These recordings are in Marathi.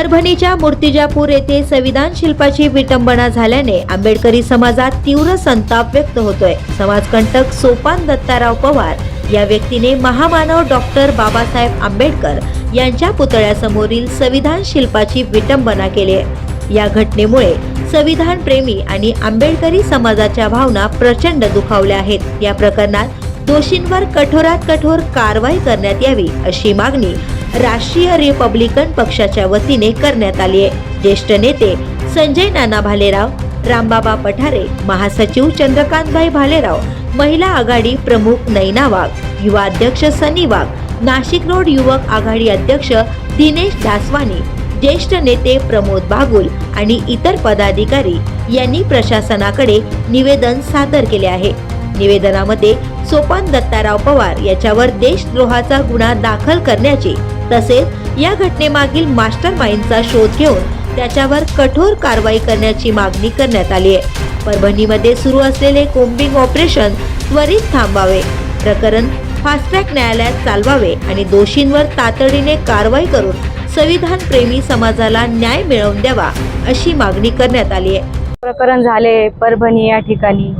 परभणीच्या मूर्तिजापूर येथे संविधान शिल्पाची विटंबना झाल्याने आंबेडकरी समाजात तीव्र संताप व्यक्त होतोय. समाजकंटक सोपान दत्ताराव पवार या व्यक्तीने महामानव डॉक्टर बाबासाहेब आंबेडकर यांच्या पुतळ्यासमोरील संविधान शिल्पाची विटंबना केली आहे. या घटनेमुळे संविधान प्रेमी आणि आंबेडकरी समाजाच्या भावना प्रचंड दुखावल्या आहेत. या प्रकरणात दोषींवर कठोरात कठोर कारवाई करण्यात यावी अशी मागणी राष्ट्रीय रिपब्लिकन पक्षाच्या वतीने करण्यात आली आहे. ज्येष्ठ नेते संजय नाना भालेराव रामबाबा पठारे महासचिव चंद्रकांतभाई भालेराव महिला आघाडी प्रमुख नैना वाघ युवा अध्यक्ष सनी वाघ नाशिक रोड युवक आघाडी अध्यक्ष दिनेश दासवानी ज्येष्ठ नेते प्रमोद बागुल आणि इतर पदाधिकारी यांनी प्रशासनाकडे निवेदन सादर केले आहे. निवेदनामध्ये सोपान दत्ताराव पवार याच्यावर देशद्रोहाचा गुन्हा दाखल करण्याची तसेच या घटनेमागील मास्टर माइंडचा शोध घेऊन त्याच्यावर कठोर कारवाई करण्याची मागणी करण्यात आली आहे. परभणीमध्ये सुरू असलेले कोम्बिंग ऑपरेशन त्वरित थांबावे. प्रकरण फास्ट ट्रॅक न्यायालयात चालवावे आणि दोषींवर तातडीने कारवाई करून संविधान प्रेमी समाजाला न्याय मिळवून द्यावा अशी मागणी करण्यात आली आहे. प्रकरण झाले परभणी या ठिकाणी.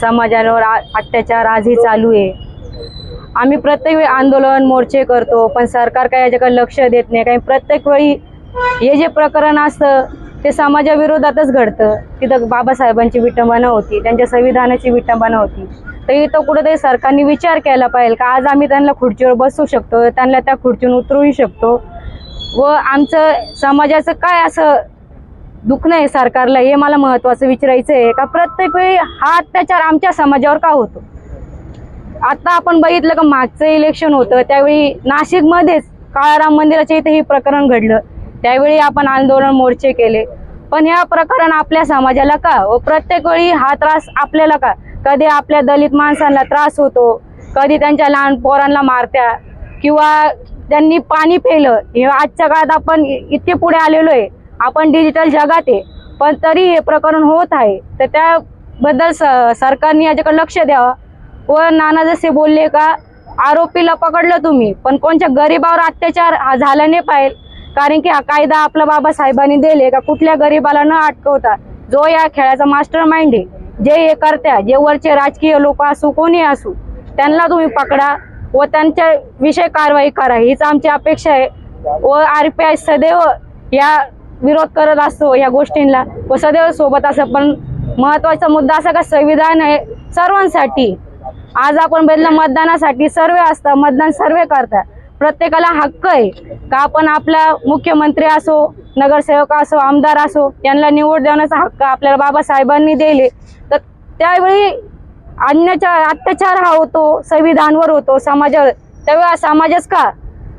समाजावर आ- अत्याचार आजही चालू आहे. आम्ही प्रत्येक वेळी आंदोलन मोर्चे करतो पण सरकार काही याच्याकडे लक्ष देत नाही. कारण प्रत्येक वेळी हे जे प्रकरण असतं ते समाजाविरोधातच घडतं. तिथं बाबासाहेबांची विटंबना होती त्यांच्या संविधानाची विटंबना होती. तर इथं कुठंतरी सरकारने विचार केला पाहिजे का आज आम्ही त्यांना खुर्चीवर बसू शकतो त्यांना त्या खुर्चीवर उतरूही शकतो. व आमचं समाजाचं काय असं दुखणं आहे सरकारला हे मला महत्वाचं विचारायचं आहे का? प्रत्येक वेळी हा अत्याचार आमच्या समाजावर का होतो? आता आपण बघितलं का मागचं इलेक्शन होतं त्यावेळी नाशिकमध्येच काळाराम मंदिराच्या इथे हे प्रकरण घडलं. त्यावेळी आपण आंदोलन मोर्चे केले. पण ह्या प्रकरण आपल्या समाजाला का? व प्रत्येक वेळी हा त्रास आपल्याला का? कधी आपल्या दलित माणसांना त्रास होतो कधी त्यांच्या लहान पोरांना मारत्या किंवा त्यांनी पाणी पेलं. हे आजच्या काळात आपण इतके पुढे आलेलो आहे. आपण डिजिटल जगात आहे. पण तरी हे प्रकरण होत आहे. तर त्याबद्दल स सरकारने याच्याकडे लक्ष द्यावं. व नाना जसे बोलले का आरोपीला पकडलं तुम्ही पण कोणत्या गरीबावर अत्याचार हा झाला नाही पाहिजे. कारण की हा कायदा आपला बाबासाहेबांनी दिले का कुठल्या गरीबाला न अटकवता. जो या खेळाचा मास्टर माइंड आहे जे हे करत्या जे वरचे राजकीय लोक असू कोणी असू त्यांना तुम्ही पकडा व त्यांच्या विषय कारवाई करा. हीच आमची अपेक्षा आहे. व आर पी आय सदैव या विरोध करत असतो या गोष्टींना. व सदैव सोबत असं पण महत्त्वाचा मुद्दा असा का संविधान आहे सर्वांसाठी आज आपण बघितलं मतदानासाठी सर्वे असतं मतदान सर्वे करतात. प्रत्येकाला हक्क आहे का आपण आपला मुख्यमंत्री असो नगरसेवक असो आमदार असो यांना निवड देण्याचा हक्क आपल्याला बाबासाहेबांनी दिले. तर त्यावेळी अन्याच्या अत्याचार हा होतो संविधानवर होतो समाजावर त्यावेळी समाजच का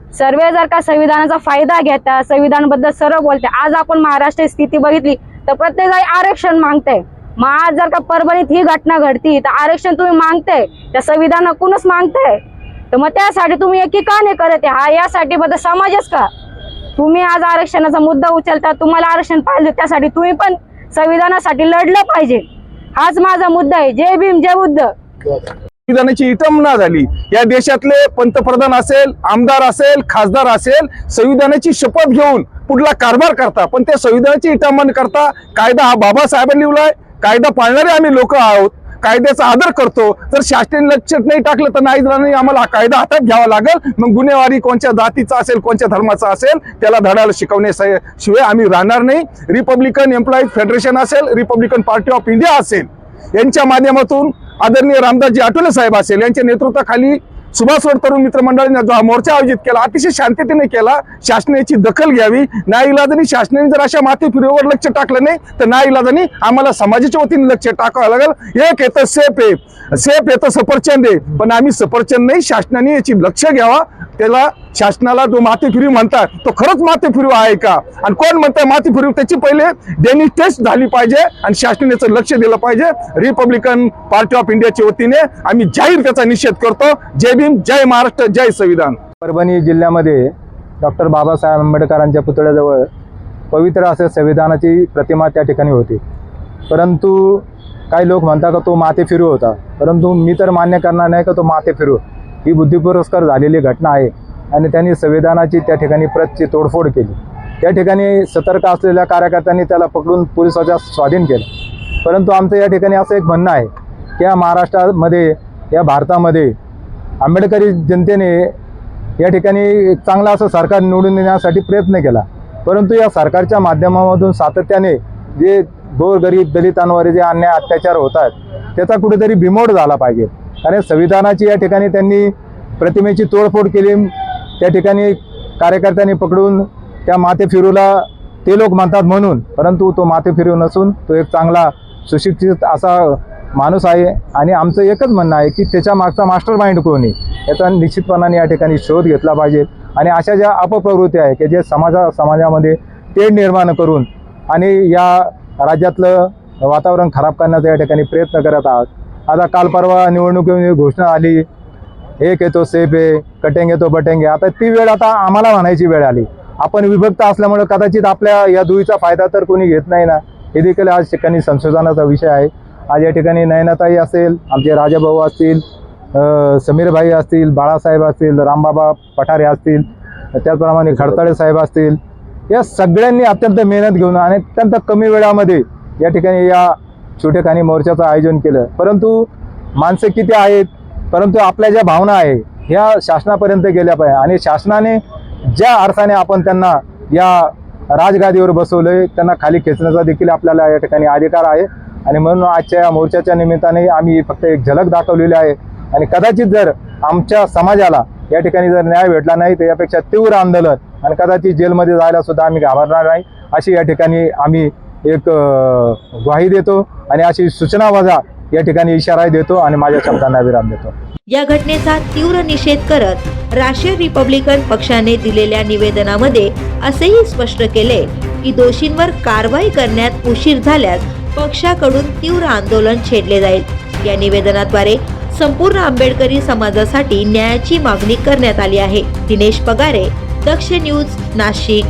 सर्व जर का संविधानाचा फायदा घेता संविधानाबद्दल सर्व बोलते आज आपण महाराष्ट्र स्थिती बघितली तर प्रत्येक आरक्षण मागते मग आज जर का परभणीत ही घटना घडती तर आरक्षण तुम्ही मागताय. त्या संविधानाकूनच मागताय? तर मग त्यासाठी तुम्ही एकी का नाही करत आहे? हा यासाठी बद्दल समाजच का? तुम्ही आज आरक्षणाचा मुद्दा उचलता तुम्हाला आरक्षण पाहिजे त्यासाठी तुम्ही पण संविधानासाठी लढलं पाहिजे. हाच माझा मुद्दा आहे. जय भीम जय बुद्ध. संविधानाची इटंबना झाली. या देशातले पंतप्रधान असेल आमदार असेल खासदार असेल संविधानाची शपथ घेऊन पुढला कारभार करता. पण त्या संविधानाची इटामन करता कायदा हा बाबासाहेबांनी लिहिलाय. कायदा पाळणारे आम्ही लोक आहोत. कायद्याचा आदर करतो. जर शासनाने लक्ष नाही टाकलं तर नाही आम्हाला हा कायदा हातात घ्यावा लागेल. मग गुन्हेवारी कोणत्या जातीचा असेल कोणत्या धर्माचा असेल त्याला धडायला शिकवण्याशिवाय आम्ही राहणार नाही. रिपब्लिकन एम्प्लॉईज फेडरेशन असेल रिपब्लिकन पार्टी ऑफ इंडिया असेल. यांच्या माध्यमातून आदरणीय रामदासजी आठवले साहेब असेल यांच्या नेतृत्वाखाली सुभाष तरुण मित्र मंडळाने जो हा मोर्चा आयोजित केला अतिशय शांततेने केला शासनाची दखल घ्यावी नाईलाजाने शासनाने जर अशा माती फिरीवर लक्ष टाकलं नाही तर नाईलाजाने आम्हाला समाजाच्या वतीने लक्ष टाकावं लागेल. एक येतं सेफ आहे. सेफ येतं सफरचंद आहे. पण आम्ही सफरचंद नाही शासनाने याची लक्ष घ्यावा त्याला शासनाला जो माती म्हणतात तो खरंच माती आहे का? आणि कोण म्हणतंय माती त्याची पहिले डेनी टेस्ट झाली पाहिजे आणि शासनाने लक्ष दिलं पाहिजे. रिपब्लिकन पार्टी ऑफ इंडियाच्या वतीने आम्ही जाहीर त्याचा निषेध करतो. जय भीम जय महाराष्ट्र जय संविधान. परभणी जिल्ह्यामध्ये डॉक्टर बाबासाहेब आंबेडकरांच्या पुतळ्याजवळ पवित्र असे संविधानाची प्रतिमा त्या ठिकाणी होती. परंतु काही लोक म्हणतात का तो माते फिरू होता? परंतु मी तर मान्य करणार नाही का तो माते फिरू ही बुद्धिपुरस्कार झालेली घटना आहे. आणि त्यांनी संविधानाची त्या ठिकाणी प्रतची तोडफोड केली. त्या ठिकाणी सतर्क असलेल्या कार्यकर्त्यांनी त्याला पकडून पोलिसाच्या स्वाधीन केलं. परंतु आमचं या ठिकाणी असं एक म्हणणं आहे की या महाराष्ट्रामध्ये या भारतामध्ये आंबेडकरी जनतेने या ठिकाणी एक चांगलं असं सरकार निवडून देण्यासाठी प्रयत्न केला. परंतु या सरकारच्या माध्यमामधून सातत्याने जे गोरगरीब दलितांवर जे अन्याय अत्याचार होत आहेत त्याचा कुठेतरी बिमोड झाला पाहिजे. कारण संविधानाची या ठिकाणी त्यांनी प्रतिमेची तोडफोड केली त्या ठिकाणी कार्यकर्त्यांनी पकडून त्या माते फिरूला ते लोक म्हणतात म्हणून. परंतु तो माते फिरू नसून तो एक चांगला सुशिक्षित असा माणूस आहे. आणि आमचं एकच म्हणणं आहे की त्याच्या मागचा मास्टर माइंड कोणी याचा निश्चितपणाने या ठिकाणी शोध घेतला पाहिजे. आणि अशा ज्या अपप्रवृत्ती आहे की जे समाजा समाजामध्ये तेढ निर्माण करून आणि या राज्यातलं वातावरण खराब करण्याचा या ठिकाणी प्रयत्न करत आहात. आता काल परवा निवडणुकीमध्ये घोषणा आली. एक येतो सेफ आहे. कटेंगे तो बटेंगे. आता ती वेळ आता आम्हाला म्हणायची वेळ आली. आपण विभक्त असल्यामुळे कदाचित आपल्या या दुईचा फायदा तर कोणी घेत नाही ना. हे देखील आज ठिकाणी संशोधनाचा विषय आहे. आज या ठिकाणी नयनाताई असेल आमचे राजाभाऊ असतील समीरभाई असतील बाळासाहेब असतील रामबाबा पठारे असतील त्याचप्रमाणे खडताळे साहेब असतील. या सगळ्यांनी अत्यंत मेहनत घेऊन आणि अत्यंत कमी वेळामध्ये या ठिकाणी या छोटेखानी मोर्चाचं आयोजन केलं. परंतु माणसं किती आहेत? परंतु आपल्या ज्या भावना आहे ह्या शासनापर्यंत गेल्या पाहिजे. आणि शासनाने ज्या अर्थाने आपण त्यांना या राजगादीवर बसवलंय त्यांना खाली खेचण्याचा देखील आपल्याला या ठिकाणी अधिकार आहे. आणि म्हणून आजच्या या मोर्चाच्या निमित्ताने आम्ही फक्त एक झलक दाखवलेली आहे. आणि कदाचित जर आमच्या समाजाला या ठिकाणी जर न्याय भेटला नाही तर यापेक्षा तीव्र आंदोलन आणि कदाचित जेलमध्ये जायला सुद्धा आम्ही घाबरणार नाही. अशी या ठिकाणी आम्ही एक ग्वाही देतो. आणि अशी सूचना वजा या ठिकाणी इशाराही देतो आणि माझ्या शब्दांना विराम देतो. या घटनेचा तीव्र निषेध करत राष्ट्रीय रिपब्लिकन पक्षाने दिलेल्या निवेदनामध्ये असेही स्पष्ट केले की दोषींवर कारवाई करण्यात उशीर झाल्यास पक्षाकडून तीव्र आंदोलन छेडले जाईल. या निवेदनाद्वारे संपूर्ण आंबेडकरी समाजासाठी न्यायाची मागणी करण्यात आली आहे. दिनेश पगारे दक्ष न्यूज नाशिक.